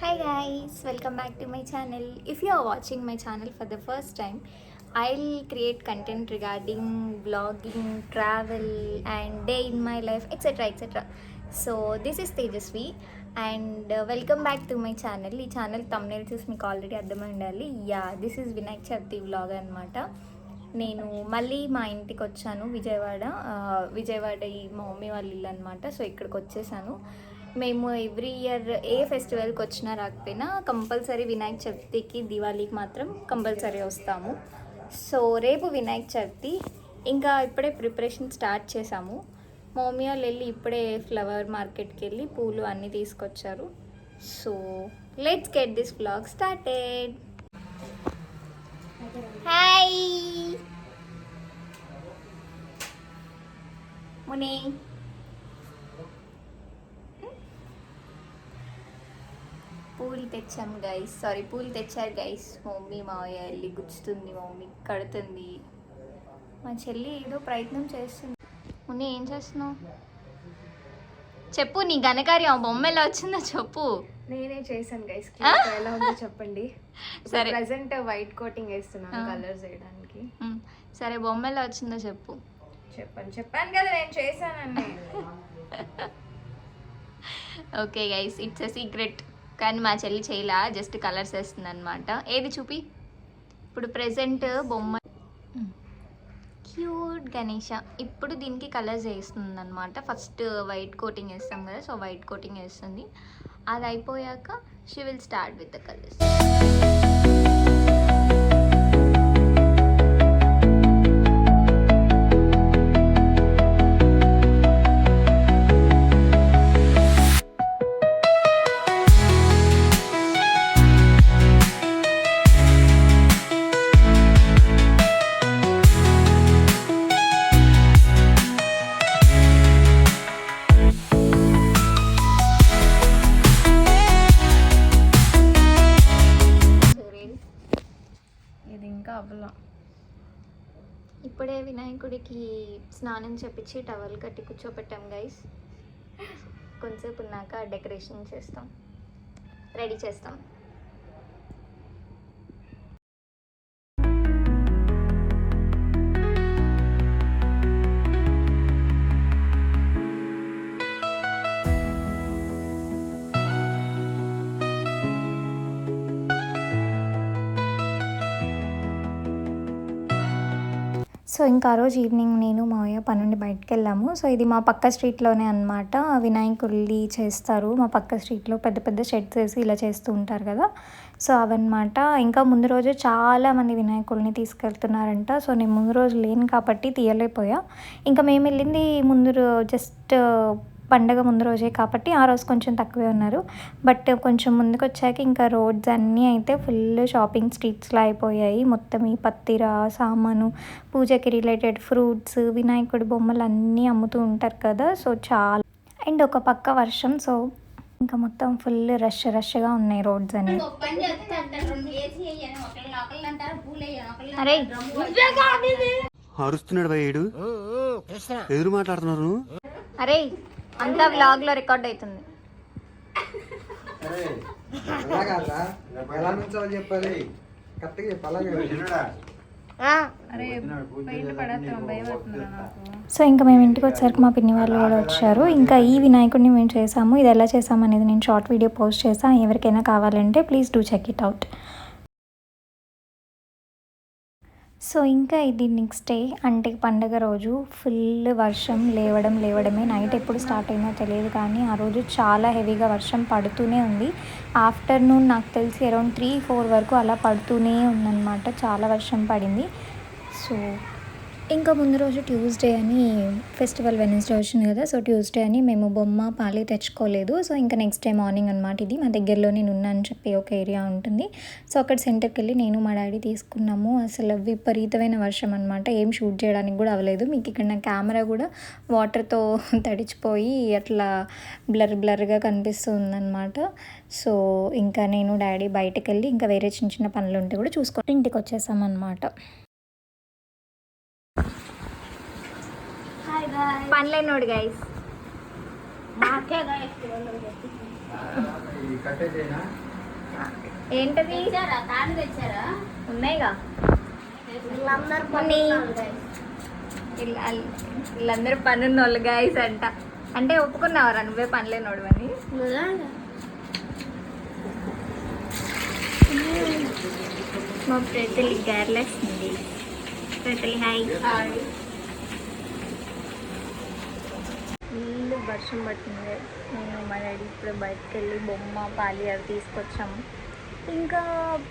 Hi guys welcome back to my channel if you are watching my channel for the first time I will create content regarding blogging travel and day in my life etcetera etcetera so this is Tejaswi and welcome back to my channel ఈ channel thumbnail చూసి మీకు already అర్థమై ఉండాలి. Yeah this is Vinayak Chavithi blog అనమాట నేను మళ్ళీ మా ఇంటికి వచ్చాను విజయవాడ. విజయవాడ ఈ మా మమ్మీ వాళ్ళు ఇల్లు అనమాట సో ఇక్కడికి వచ్చేసాను. మేము ఎవ్రీ ఇయర్ ఏ ఫెస్టివల్కి వచ్చినా రాకపోయినా కంపల్సరీ వినాయక చవితికి దివాళీకి మాత్రం కంపల్సరీ వస్తాము. సో రేపు వినాయక చవితి ఇంకా ఇప్పుడే ప్రిపరేషన్ స్టార్ట్ చేసాము మా మమ్మీ వాళ్ళు వెళ్ళి ఇప్పుడే ఫ్లవర్ మార్కెట్కి వెళ్ళి పూలు అన్నీ తీసుకొచ్చారు. So let's get this blog started hi Muni. పూలు తెచ్చాము గైస్ సారీ పూలు తెచ్చారు గైస్ మమ్మీ మావయ్య వెళ్ళి గుచ్చుతుంది మమ్మీ కడుతుంది. మా చెల్లి ఏదో ప్రయత్నం చేస్తుంది. ముని ఏం చేస్తున్నావు? చెప్పు నీ ఘనకార్యం బొమ్మ ఎలా వచ్చిందో చెప్పు. నేనే చేశాను గైస్? ఎలా ఉందో చెప్పండి. సరే. ప్రెసెంట్ వైట్ కోటింగ్ వేస్తున్నాను. కలర్స్ వేయడానికి. సరే బొమ్మ ఎలా వచ్చిందో చెప్పు. చెప్పండి చెప్పాను కదా నేను చేశానండి okay guys it's a secret కానీ మా చెల్లి చేయలా జస్ట్ కలర్స్ వేస్తుంది అనమాట ఏది చూపి? ఇప్పుడు ప్రెసెంట్ బొమ్మ. క్యూట్ గణేష. ఇప్పుడు దీనికి కలర్స్ వేస్తుంది అనమాట ఫస్ట్ వైట్ కోటింగ్ వేస్తాం కదా సో వైట్ కోటింగ్ వేస్తుంది. అది అయిపోయాక she will start with the colours ఇప్పుడే వినాయకుడికి స్నానం చేపించి టవల్ కట్టి కూర్చోపెట్టాం గైస్ కొంచెంసేపు ఉన్నాక డెకరేషన్ చేస్తాం. రెడీ చేస్తాం. సో ఇంకా ఆ రోజు ఈవినింగ్ నేను మావయ్య పనుండి బయటకు వెళ్ళాము సో ఇది మా పక్క స్ట్రీట్లోనే అనమాట వినాయకుడిది చేస్తారు. మా పక్క స్ట్రీట్లో పెద్ద పెద్ద షెడ్స్ వేసి ఇలా చేస్తూ ఉంటారు కదా. సో అవన్నమాట. ఇంకా ముందు రోజు చాలా మంది వినాయకుడిని తీసుకెళ్తున్నారంట. సో నేను ముందు రోజు లేను కాబట్టి తీయలేకపోయా. ఇంకా మేము వెళ్ళింది ముందు జస్ట్ పండగ ముందు రోజే కాబట్టి ఆ రోజు కొంచెం తక్కువే ఉన్నారు. బట్ కొంచెం ముందుకు వచ్చాక ఇంకా రోడ్స్ అన్నీ అయితే ఫుల్ షాపింగ్ స్ట్రీట్స్లో అయిపోయాయి. మొత్తం ఈ పత్తిర సామాను పూజకి రిలేటెడ్ ఫ్రూట్స్ వినాయకుడి బొమ్మలు అన్నీ అమ్ముతూ ఉంటారు కదా. సో చాలా అండ్ ఒక పక్క వర్షం. సో ఇంకా మొత్తం ఫుల్ రష్ రష్గా ఉన్నాయి రోడ్స్ అన్ని. అరే అరుస్తున్నాడు ఎదురు మాట్లాడుతున్నారు? అరే అంతా వ్లాగ్లో రికార్డ్ అవుతుంది. ఎలా నుంచోవాలి చెప్పాలి కరెక్ట్గా సో ఇంకా మేము ఇంటికి వచ్చేసరికి మా పిన్ని వాళ్ళు కూడా వచ్చారు. ఇంకా ఈ వినాయకుడిని మేము చేసాము. ఇది ఎలా చేసాము అనేది నేను షార్ట్ వీడియో పోస్ట్ చేసాను ఎవరికైనా కావాలంటే please do check it out so ఇంకా ఇది నెక్స్ట్ డే అంటే పండగ రోజు ఫుల్ వర్షం లేవడం లేవడమే. నైట్ ఎప్పుడు స్టార్ట్ అయిందో తెలియదు కానీ ఆ రోజు చాలా హెవీగా వర్షం పడుతూనే ఉంది. ఆఫ్టర్నూన్ నాకు తెలిసి అరౌండ్ త్రీ ఫోర్ వరకు అలా పడుతూనే ఉందన్నమాట. చాలా వర్షం పడింది. సో ఇంకా ముందు రోజు ట్యూస్డే అని ఫెస్టివల్ వెనస్డే వచ్చింది కదా సో ట్యూస్డే అని మేము బొమ్మ పాలి తెచ్చుకోలేదు. సో ఇంకా నెక్స్ట్ డే మార్నింగ్ అనమాట ఇది. మా దగ్గరలో నేను ఉన్నాను చెప్పి ఒక ఏరియా ఉంటుంది. సో అక్కడ సెంటర్కి వెళ్ళి నేను మా డాడీ తీసుకున్నాము. అసలు విపరీతమైన వర్షం అనమాట ఏం షూట్ చేయడానికి కూడా అవ్వలేదు. మీకు ఇక్కడ నా కెమెరా కూడా వాటర్తో తడిచిపోయి అట్లా బ్లర్ బ్లర్గా కనిపిస్తుందనమాట సో ఇంకా నేను డాడీ బయటకు వెళ్ళి ఇంకా వేరే చిన్న చిన్న పనులు ఉంటే కూడా చూసుకొని ఇంటికి వచ్చేసామన్నమాట. పనిలేనోడు గైస్ ఏంటది? ఉన్నాయిగా. వీళ్ళందరూ guys. వీళ్ళ- గాయస్ అంట. అంటే ఒప్పుకున్నావరా? నువ్వే పనిలేనోడు అని. మా ప్రజలు గార్లేస్తుంది ప్రజలు హాయ్ ఫుల్ వర్షం పట్టింది. నేను మా డాడీ ఇప్పుడు బయటకు వెళ్ళి బొమ్మ పాలి అవి తీసుకొచ్చాము. ఇంకా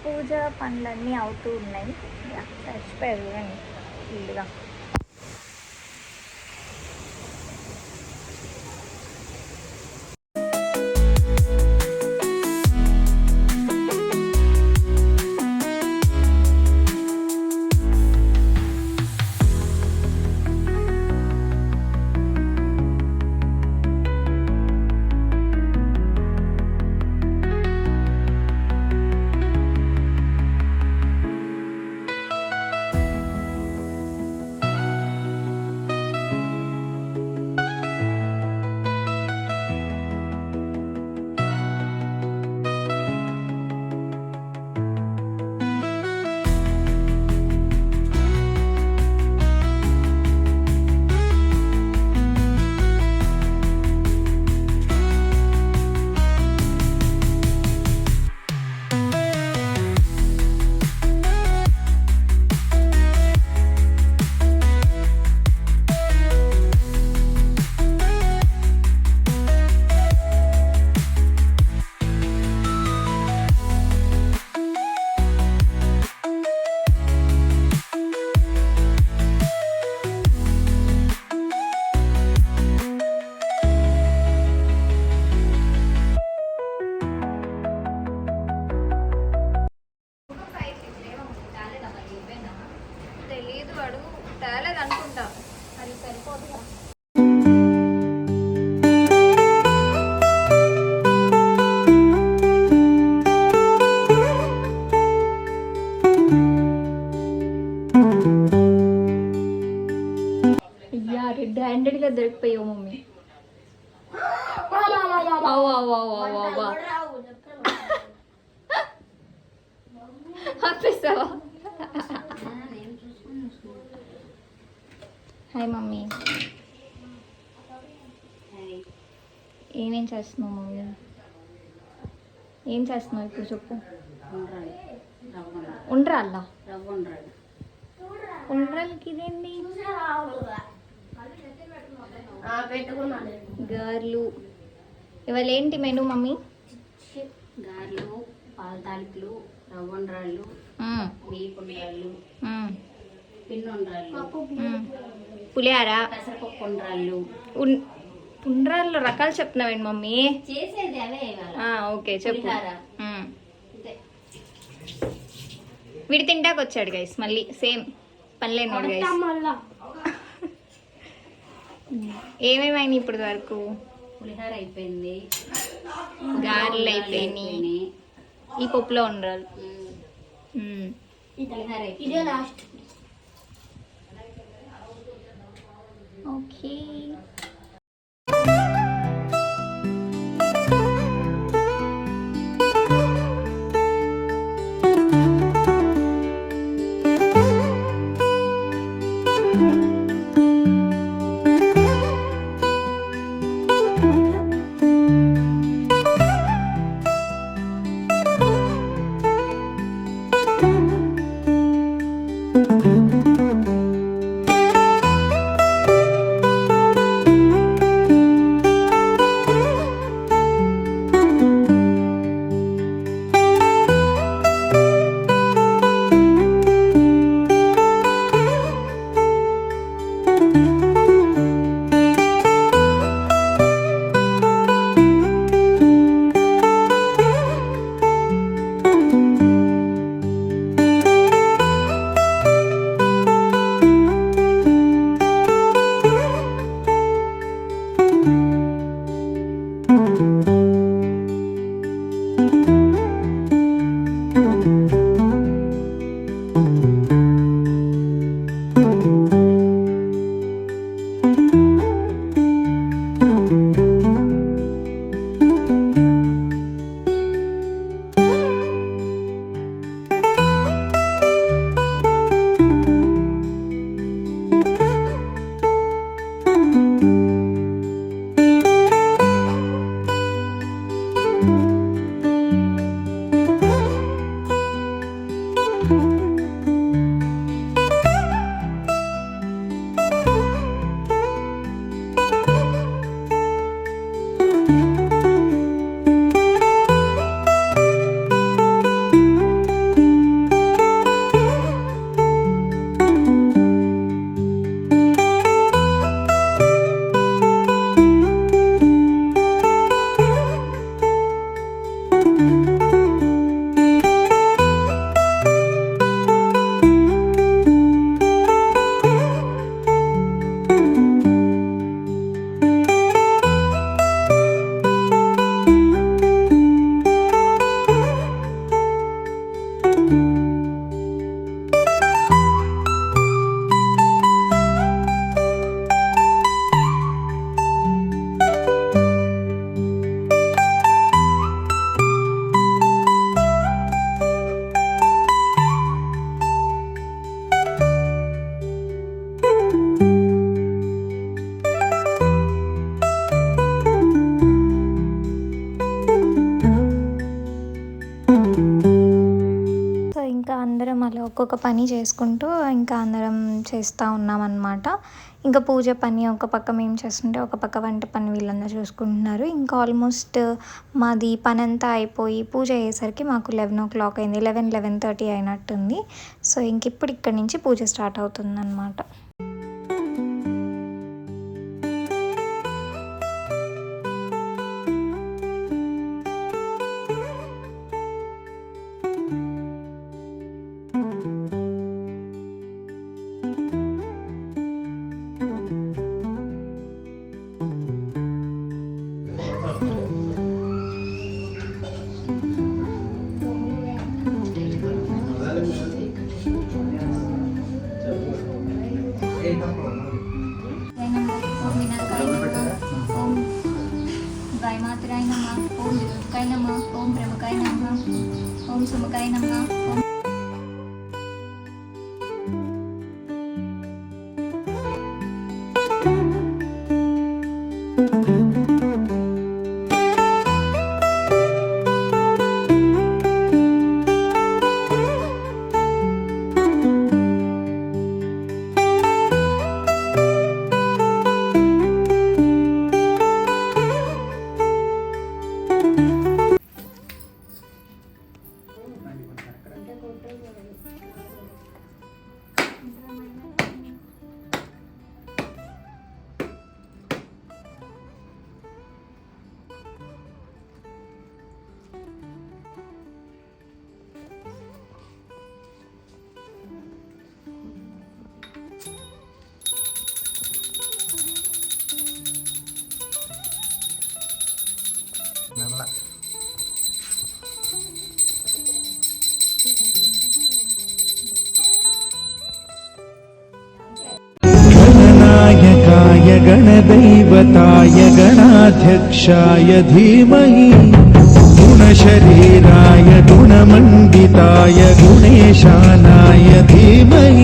పూజ పనులన్నీ అవుతూ ఉన్నాయి. యా, చచ్చిపోయారు చూడండి ఫుల్గా చేస్తున్నావు మమ్మీ ఏం చేస్తున్నావు ఇప్పుడు చెప్పు. ఉండ్రాలు. రవ్వ ఉండ్రాలు. ఉండ్రాల్లా రవ్వ ఉండ్రాలు. ఉండ్రాలకి ఇదేంటి గార్లు. ఇవాళ ఏంటి మెను మమ్మీ? గారెలు పాల తాలికలు రవ్వ ఉండ్రాళ్ళు మ్మ్, బియ్య ఉండ్రాళ్ళు ఉండ్రాళ్ళు. పులిహార. పెసరపప్పు ఉండ్రాళ్ళు ఉండ్రాల్లో రకాలు చెప్తున్నావేంటి మమ్మీ? చేసేది అవే ఓకే చెప్పు. వీడు తింటాకు వచ్చాడు గైస్ మళ్ళీ. సేమ్. పనిలేనోడు గైస్ ఏమేమైంది ఇప్పటి వరకు? పులిహార అయిపోయింది. గారెలు అయిపోయినాయి. ఈ పప్పులో ఉండ్రాలు ఓకే. ఒక్కొక్క పని చేసుకుంటూ ఇంకా అందరం చేస్తూ ఉన్నాం అనమాట ఇంకా పూజ పని ఒక పక్క మేము చేస్తుంటే ఒక పక్క వంట పని వీళ్ళందరూ చూసుకుంటున్నారు. ఇంకా ఆల్మోస్ట్ మాది పని అంతా అయిపోయి పూజ అయ్యేసరికి మాకు లెవెన్ ఓ క్లాక్ అయింది. లెవెన్ లెవెన్ థర్టీ అయినట్టుంది. సో ఇంక ఇప్పుడు ఇక్కడ నుంచి పూజ స్టార్ట్ అవుతుంది गणदताय गणाध्यक्षाय धीमहि गुणशरीराय गुणमंडिताय गुणेशानाय धीमह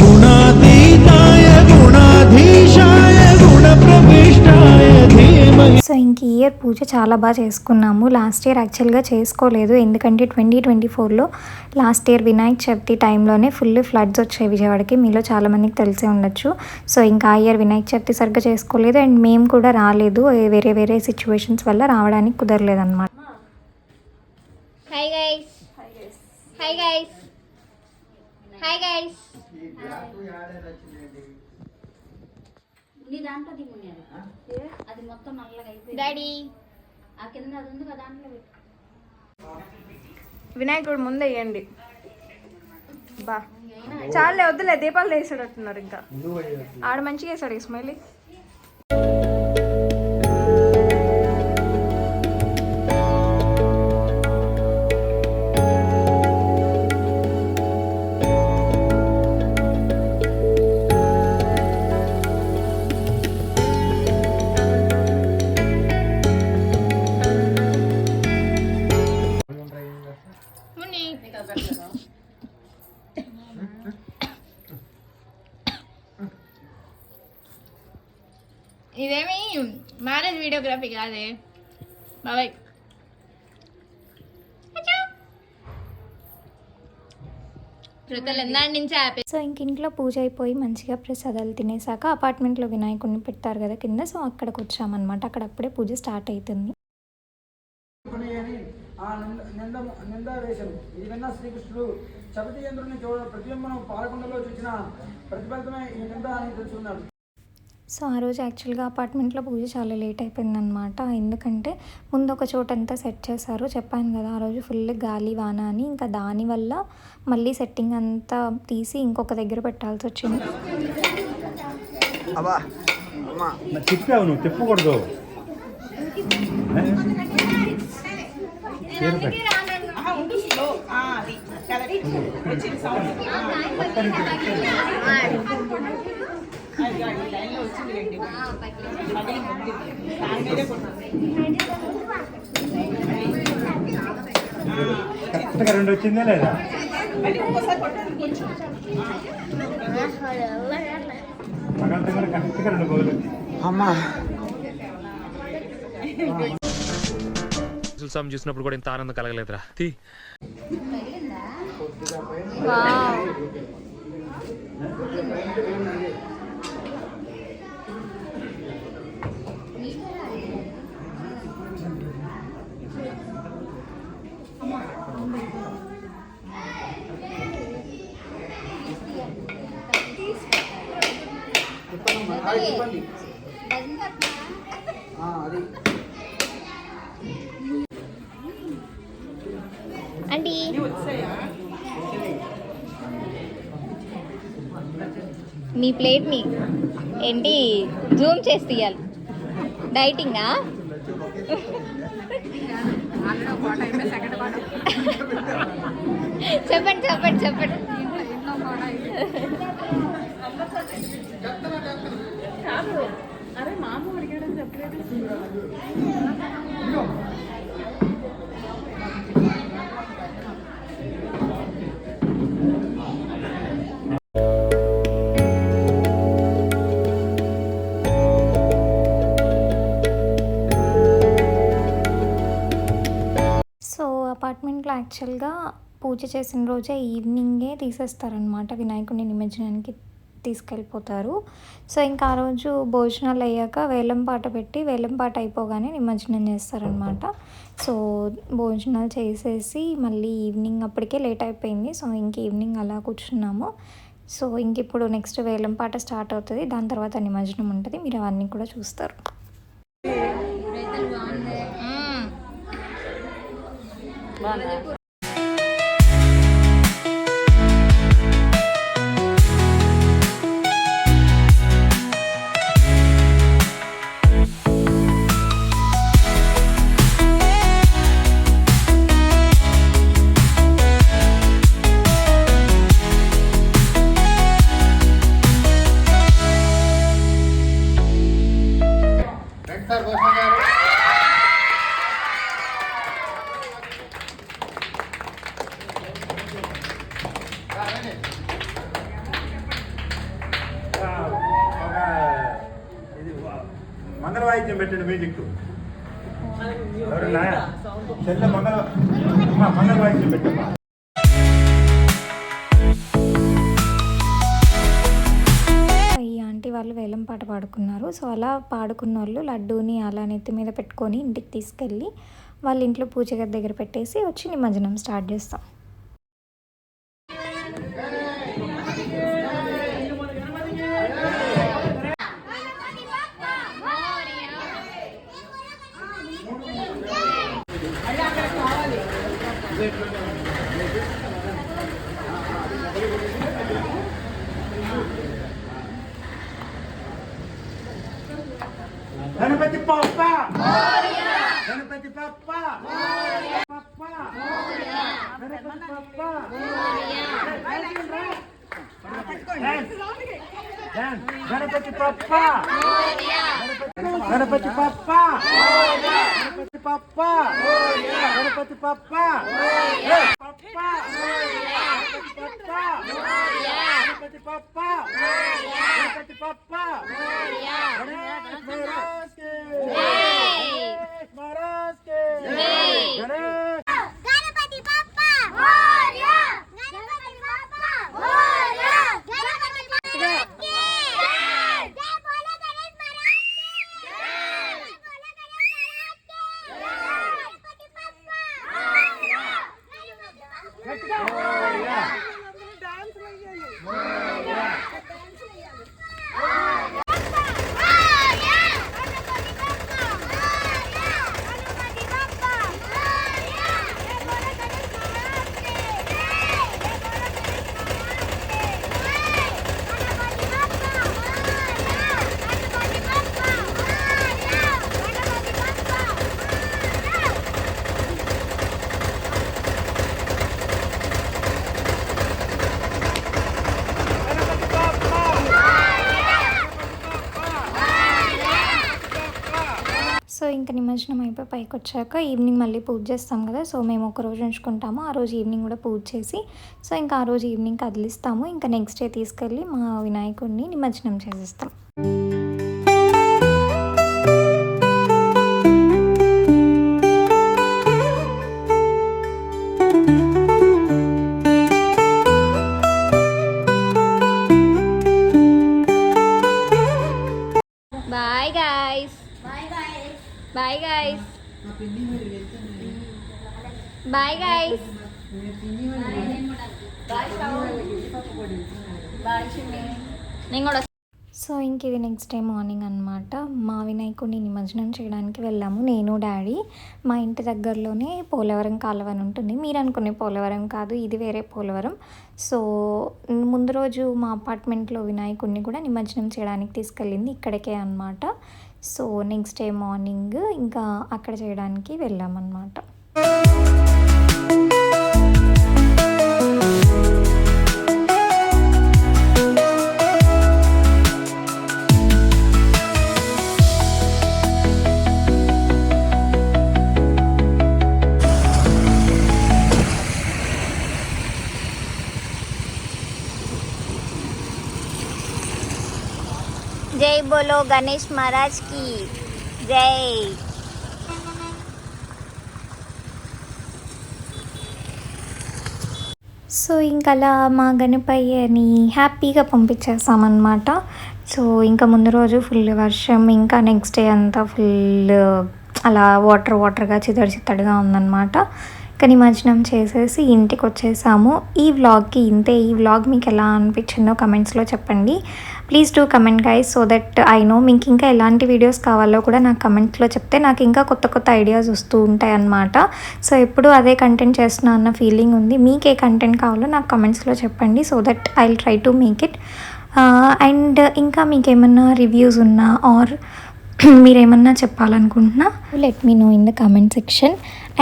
गुणातीताय गुणाधीशाय गुणप्रविष्टाय धीमह। ఇయర్ పూజ చాలా బాగా చేసుకున్నాము. లాస్ట్ ఇయర్ యాక్చువల్గా చేసుకోలేదు. ఎందుకంటే ట్వంటీ ట్వంటీ ఫోర్లో లాస్ట్ ఇయర్ వినాయక చవితి టైంలోనే ఫుల్ ఫ్లడ్స్ వచ్చాయి విజయవాడకి. మీలో చాలామందికి తెలిసే ఉండొచ్చు. సో ఇంకా ఆ ఇయర్ వినాయక చవితి సరిగ్గా చేసుకోలేదు. అండ్ మేము కూడా రాలేదు. వేరే వేరే సిచ్యువేషన్స్ వల్ల రావడానికి కుదరలేదు అనమాట hi guys hi guys hi guys నీ దాంట్లో అది అది మొత్తం నల్లగా అయిపోయింది. డాడీ ఆ కింద అది ఉంది కదా దాంట్లో పెట్టు. వినాయకుడు ముందు వేయండి. బా. చాలే వద్దులే దీపాలు వేసాడట్టున్నారు ఇంకా. ఆడ మంచిగా వేసాడు ఇస్మాయిలీ కాదే బాబాయ్ ఎందాడి నుంచి ఆపే సో ఇంక ఇంట్లో పూజ అయిపోయి మంచిగా ప్రసాదాలు తినేసాక అపార్ట్మెంట్లో వినాయకుడిని పెట్టారు కదా కింద. సో అక్కడికి వచ్చామన్నమాట. అక్కడ అప్పుడే పూజ స్టార్ట్ అవుతుంది అని ఆ నింద నింద నింద వేశం ఇది విన్న శ్రీకృష్ణుడు చపతి చంద్రుని చూడ ప్రతిబింబను పాలకొండలో చూసిన ప్రతిఫలితమే ఈ నింద అని తెలుసుకున్నాడు. సో ఆ రోజు యాక్చువల్గా అపార్ట్మెంట్లో పూజ చాలా లేట్ అయిపోయిందనమాట. ఎందుకంటే ముందు ఒక చోట అంతా సెట్ చేశారు. చెప్పాను కదా ఆ రోజు ఫుల్ గాలి వాన అని. ఇంకా దానివల్ల మళ్ళీ సెట్టింగ్ అంతా తీసి ఇంకొక దగ్గర పెట్టాల్సి వచ్చింది. చెప్పావు నువ్వు చెప్పకూడదు కరెక్ట్గా రెండు వచ్చిందా లేదా? కరెక్ట్గా రెండు గోలు అమ్మా. స్వామి చూసినప్పుడు కూడా ఇంత ఆనందం కలగలేదురా. తీ. వావ్. ఆ, అది. అండి. మీ ప్లేట్ని ఏంటి జూమ్ చేసి తీయాలి. డైటింగా? చెప్పండి చెప్పండి చెప్పండి. సో అపార్ట్మెంట్లో యాక్చువల్గా పూజ చేసిన రోజే ఈవినింగే తీసేస్తారనమాట వినాయకుడిని నిమజ్జనానికి. తీసుకెళ్ళిపోతారు. సో ఇంకా ఆ రోజు భోజనాలు అయ్యాక వేలం పాట పెట్టి వేలం పాట అయిపోగానే నిమజ్జనం చేస్తారనమాట సో భోజనాలు చేసేసి మళ్ళీ ఈవినింగ్ అప్పటికే లేట్ అయిపోయింది. సో ఇంక ఈవినింగ్ అలా కూర్చున్నాము. సో ఇంక ఇప్పుడు నెక్స్ట్ వేలం పాట స్టార్ట్ అవుతుంది. దాని తర్వాత నిమజ్జనం ఉంటుంది. మీరు అవన్నీ కూడా చూస్తారు. మ్మ్. సో అలా పాడుకున్న వాళ్ళు లడ్డూని అలా నెత్తి మీద పెట్టుకొని ఇంటికి తీసుకెళ్ళి వాళ్ళ ఇంట్లో పూజ గది దగ్గర పెట్టేసి వచ్చి నిమజ్జనం స్టార్ట్ చేస్తాం. गणपति पप्पा। गणपति पप्पा। गणेश महाराज के। गणेश महाराज के। गणेश పైకి వచ్చాక ఈవినింగ్ మళ్ళీ పూజ చేస్తాం కదా సో మేము ఒక రోజు ఉంచుకుంటాము ఆ రోజు ఈవినింగ్ కూడా పూజ చేసి సో ఇంకా ఆ రోజు ఈవినింగ్ కదిలిస్తాము ఇంకా నెక్స్ట్ డే తీసుకెళ్ళి మా వినాయకుడిని నిమజ్జనం చేసేస్తాం. Bye guys bye guys bye guys నేను. కూడా సో ఇంక ఇది నెక్స్ట్ డే మార్నింగ్ అనమాట మా వినాయకుడిని నిమజ్జనం చేయడానికి వెళ్ళాము. నేను డాడీ మా ఇంటి దగ్గరలోనే పోలవరం కాలువ అని ఉంటుంది. మీరు అనుకునే పోలవరం కాదు ఇది వేరే పోలవరం. సో ముందు రోజు మా అపార్ట్మెంట్లో వినాయకుడిని కూడా నిమజ్జనం చేయడానికి తీసుకెళ్ళింది ఇక్కడికే అనమాట సో నెక్స్ట్ డే మార్నింగ్ ఇంకా అక్కడ చేయడానికి వెళ్ళామన్నమాట. గణేష్ మహారాజ్కి జై సో ఇంకా అలా మా గణపయ్యని హ్యాపీగా పంపించేసామన్నమాట సో ఇంకా ముందు రోజు ఫుల్ వర్షం ఇంకా నెక్స్ట్ డే అంతా ఫుల్ అలా వాటర్ వాటర్గా చిత్తడి చిత్తడిగా ఉందన్నమాట. నిమజ్జనం చేసేసి ఇంటికి వచ్చేసాము ఈ వ్లాగ్కి ఇంతే. ఈ వ్లాగ్ మీకు ఎలా అనిపించిందో కమెంట్స్లో చెప్పండి. Please do comment guys so that I know మీకు ఇంకా ఎలాంటి వీడియోస్ కావాలో కూడా నాకు కమెంట్స్లో చెప్తే నాకు ఇంకా కొత్త కొత్త ఐడియాస్ వస్తూ ఉంటాయి అన్నమాట సో ఎప్పుడు అదే కంటెంట్ చేస్తున్నా అన్న ఫీలింగ్ ఉంది. మీకు ఏ కంటెంట్ కావాలో నాకు కమెంట్స్లో చెప్పండి. So that I try to make it. And ఇంకా మీకు ఏమన్నా రివ్యూస్ ఉన్నా ఆర్ మీరేమన్నా చెప్పాలనుకుంటున్నా let me know in the comment section.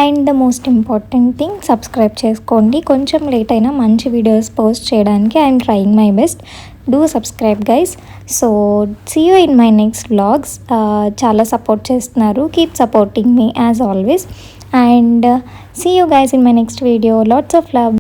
And the most important thing subscribe చేసుకోండి. కొంచెం లేట్ అయినా మంచి వీడియోస్ పోస్ట్ చేయడానికి I'm trying my best do subscribe guys so see you in my next vlogs చాలా support చేస్తున్నారు. Keep supporting me as always and see you guys in my next video lots of love